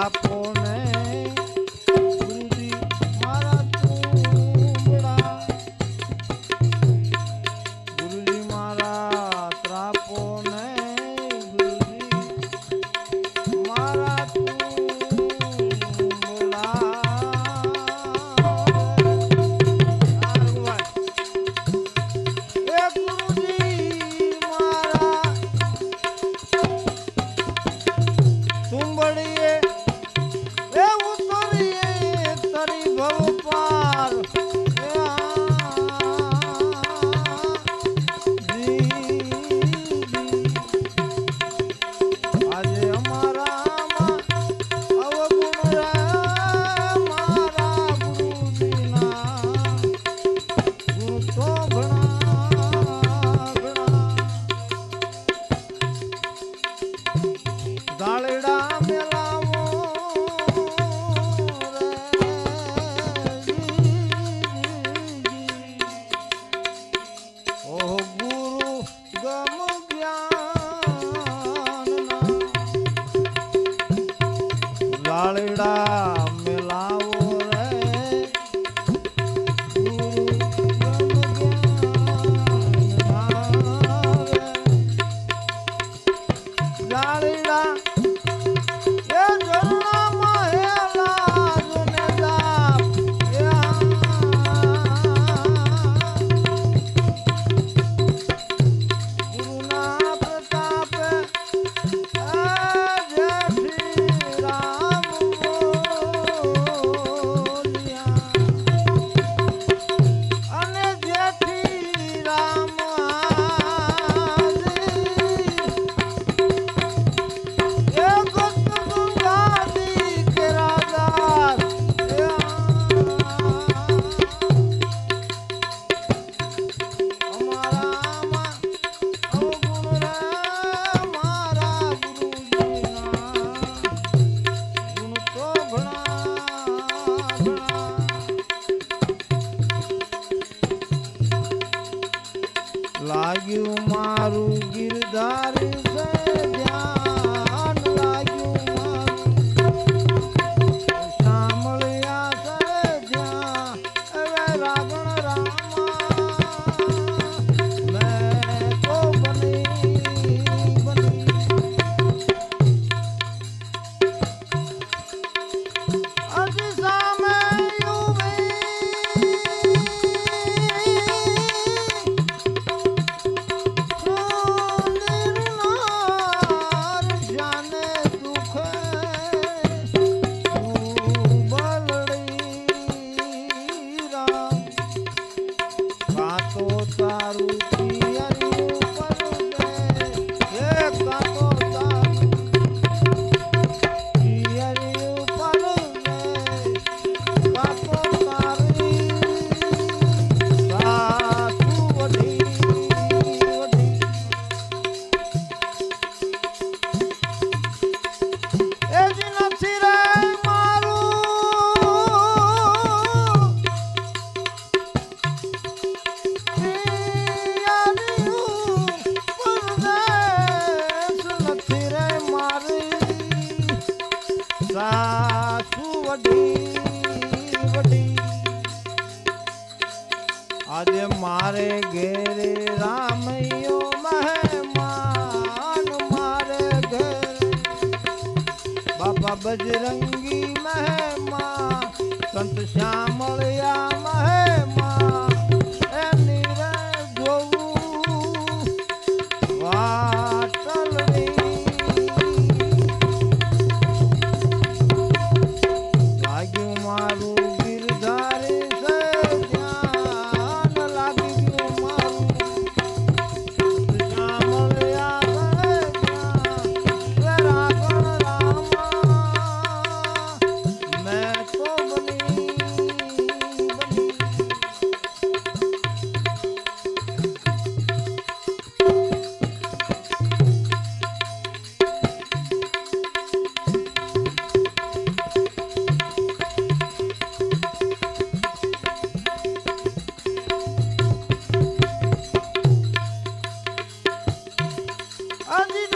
पाप উপর લાગ્યું મારું ગીરધારી સજા તો તારું આજ મારે ઘેરે રામૈયો મહેમાન મારે ઘેર બાપા બજરંગી મહેમાન સંત શ્યામળિયા મહેમાન. Andy